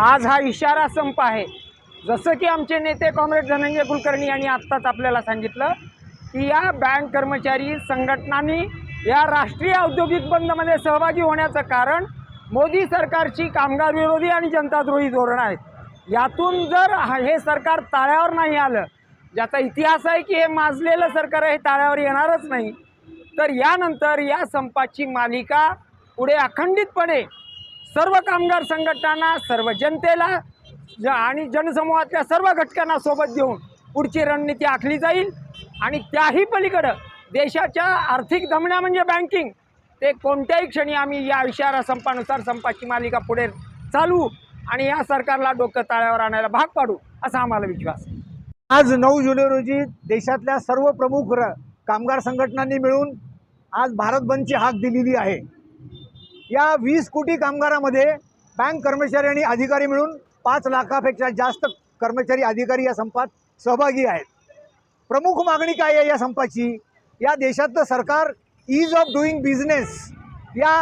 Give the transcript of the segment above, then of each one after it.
आज हा इशारा संप आहे. जसं की आमचे नेते कॉम्रेड धनंजय कुलकर्णी यांनी आत्ताच आपल्याला सांगितलं की या बँक कर्मचारी संघटनांनी या राष्ट्रीय औद्योगिक बंदमध्ये सहभागी होण्याचं कारण मोदी सरकारची कामगार विरोधी आणि जनताद्रोही धोरणं आहेत. यातून जर हा- हे सरकार ताळ्यावर नाही आलं ज्याचा इतिहास आहे की हे माजलेलं सरकार आहे हे ताळ्यावर येणारच नाही तर यानंतर या संपाची मालिका पुढे अखंडितपणे सर्व कामगार संघटनांना सर्व जनतेला ज आणि जनसमूहातल्या सर्व घटकांना सोबत घेऊन पुढची रणनीती आखली जाईल. आणि त्याही पलीकडं देशाच्या आर्थिक धमण्या म्हणजे बँकिंग ते कोणत्याही क्षणी आम्ही या इशारा संपानुसार संपाची मालिका पुढे चालू आणि या सरकारला डोकं ताळ्यावर आणायला भाग पाडू असा आम्हाला विश्वास आहे. आज नऊ जुलै रोजी देशातल्या सर्व प्रमुख र कामगार संघटनांनी मिळून आज भारत बंदची हाक दिलेली आहे. या वीस कोटी कामगारामध्ये बँक कर्मचारी आणि अधिकारी मिळून पाच लाखापेक्षा जास्त कर्मचारी अधिकारी या संपात सहभागी आहेत. प्रमुख मागणी काय आहे या संपाची? या देशातलं सरकार ईज ऑफ डुईंग बिझनेस या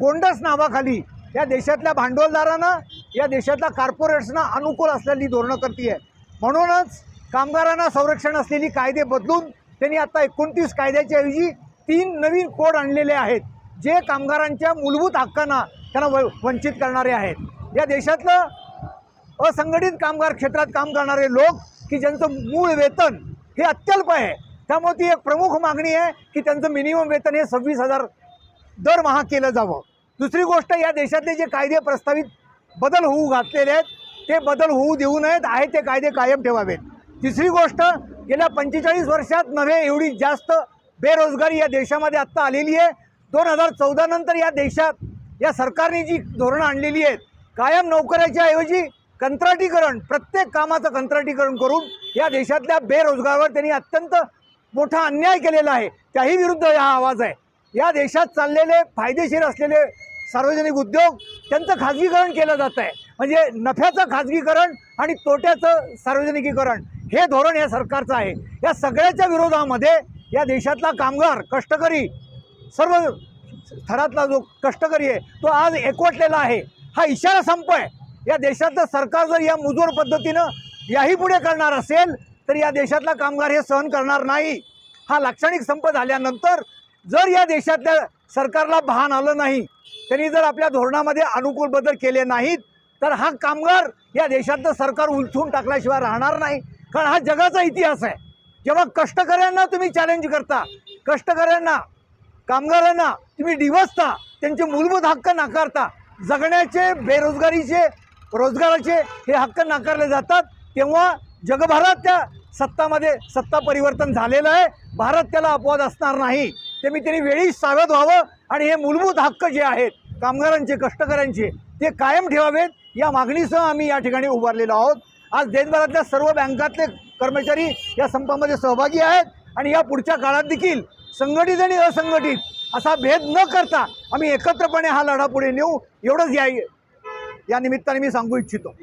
गोंडस नावाखाली या देशातल्या भांडवलदारांना या देशातल्या कॉर्पोरेट्सना अनुकूल असलेली धोरणं करते आहे म्हणूनच कामगारांना संरक्षण असलेली कायदे बदलून त्यांनी आता एकोणतीस कायद्याच्या ऐवजी तीन नवीन कोड आणलेले आहेत. जे कामगारांच्या मूलभूत हक्कांना त्यांना व वंचित करणारे आहेत. या देशातलं असंघटित कामगार क्षेत्रात काम करणारे लोक की ज्यांचं मूळ वेतन हे अत्यल्प आहे त्यामुळे ती एक प्रमुख मागणी आहे की त्यांचं मिनिमम वेतन हे सव्वीस हजार दरमहा केलं जावं. दुसरी गोष्ट या देशातले जे कायदे प्रस्तावित बदल होऊ घातलेले आहेत ते बदल होऊ देऊ नयेत आहे ते कायदे कायम ठेवावेत. तिसरी गोष्ट गेल्या पंचेचाळीस वर्षात नव्हे एवढी जास्त बेरोजगारी या देशामध्ये आत्ता आलेली आहे. दोन हजार चौदा नंतर या देशात या सरकारने जी धोरणं आणलेली आहेत कायम नोकऱ्याच्या ऐवजी कंत्राटीकरण प्रत्येक कामाचं कंत्राटीकरण करून या देशातल्या बेरोजगारावर त्यांनी अत्यंत मोठा अन्याय केलेला आहे. त्याही विरुद्ध हा आवाज आहे. या देशात चाललेले फायदेशीर असलेले सार्वजनिक उद्योग त्यांचं खाजगीकरण केलं जात आहे. म्हणजे नफ्याचं खाजगीकरण आणि तोट्याचं सार्वजनिकीकरण हे धोरण या सरकारचं आहे. या सगळ्याच्या विरोधामध्ये या देशातला कामगार कष्टकरी सर्व थरातला जो कष्टकरी आहे तो आज एकवटलेला आहे. हा इशारा संप आहे या देशातलं सरकार जर या मुजोर पद्धतीनं याही पुढे करणार असेल तर या देशातला कामगार हे सहन करणार नाही. हा लाक्षणिक संप झाल्यानंतर जर या देशातल्या सरकारला भान आलं नाही त्यांनी जर आपल्या धोरणामध्ये अनुकूल बदल केले नाहीत तर हा कामगार या देशातलं सरकार उलथून टाकल्याशिवाय राहणार नाही. कारण हा जगाचा इतिहास आहे. जेव्हा कष्टकऱ्यांना तुम्ही चॅलेंज करता कष्टकऱ्यांना कामगारांना तुम्ही डिवसता त्यांचे मूलभूत हक्क नाकारता. जगण्याचे बेरोजगारीचे रोजगाराचे हे हक्क नाकारले जातात. तेव्हा जगभरात त्या सत्तामध्ये सत्ता परिवर्तन झालेलं आहे. भारत त्याला अपवाद असणार नाही. ते मी त्यांनी वेळी सावध व्हावं आणि हे मूलभूत हक्क जे आहेत कामगारांचे कष्टकऱ्यांचे ते कायम ठेवावेत. या मागणीसह आम्ही या ठिकाणी उभारलेलो आहोत. आज देशभरातल्या सर्व बँकातले कर्मचारी या संपामध्ये सहभागी आहेत आणि या पुढच्या काळात देखील संघटित आणि असंघटित असा भेद न करता आम्ही एकत्रपणे हा लढा पुढे नेऊ एवढंच या या निमित्ताने मी सांगू इच्छितो.